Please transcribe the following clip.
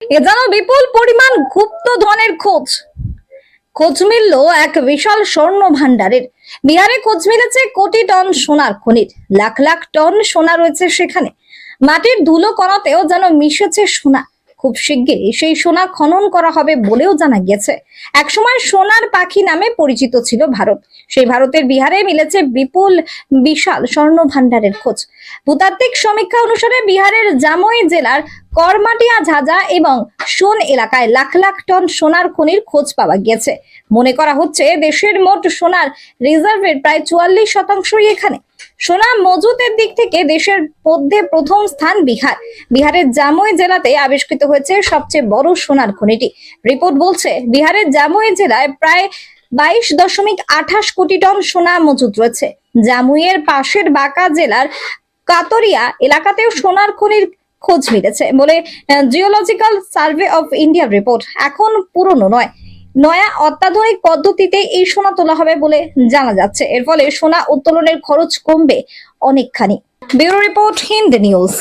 এ যেন বিপুল পরিমাণ গুপ্ত ধনের খোঁজ। খোঁজ মিলল এক বিশাল স্বর্ণ ভান্ডারের বিহারে খোঁজ মিলেছে কোটি টন সোনার খনির। লাখ লাখ টন সোনা রয়েছে সেখানে। মাটির ধুলো কণাতেও যেন মিশেছে সোনা। খুব শিগগিরই সেই সোনা খনন করা হবে বলেও জানা গিয়েছে। একসময় সোনার পাখি নামে পরিচিত ছিল ভারত। সেই ভারতের বিহারে মিলেছে বিপুল, বিশাল স্বর্ণ ভান্ডারের খোঁজ। ভূতাত্ত্বিক সমীক্ষা অনুসারে বিহারের জামুই জেলার করমাটিয়া ঝাজা এবং সোন এলাকায় লাখ লাখ টন সোনার খনির খোঁজ পাওয়া গিয়েছে। মনে করা হচ্ছে দেশের মোট সোনার রিজার্ভের প্রায় চুয়াল্লিশ শতাংশই এখানে। সোনা মজুতের দিক থেকে দেশের মধ্যে প্রথম স্থান বিহার। বিহারের জামুই জেলাতে আবিষ্কৃত হয়েছে সবচেয়ে বড় সোনার খনিটি। রিপোর্ট বলছে, বিহারের জামুই জেলায় প্রায় বাইশ দশমিক আঠাশ কোটি টন সোনা মজুত রয়েছে। জামুইয়ের পাশের বাঁকা জেলার কাতরিয়া এলাকাতেও সোনার খনির খোঁজ মিলেছে বলে জিওলজিক্যাল সার্ভে অফ ইন্ডিয়ার রিপোর্ট। এখন পুরনো নয়। নয়া অত্যাধুনিক পদ্ধতিতে এই সোনা তোলা হবে বলে জানা যাচ্ছে। এর ফলে সোনা উত্তোলনের খরচ কমবে অনেকখানি। Bureau report, Hind news.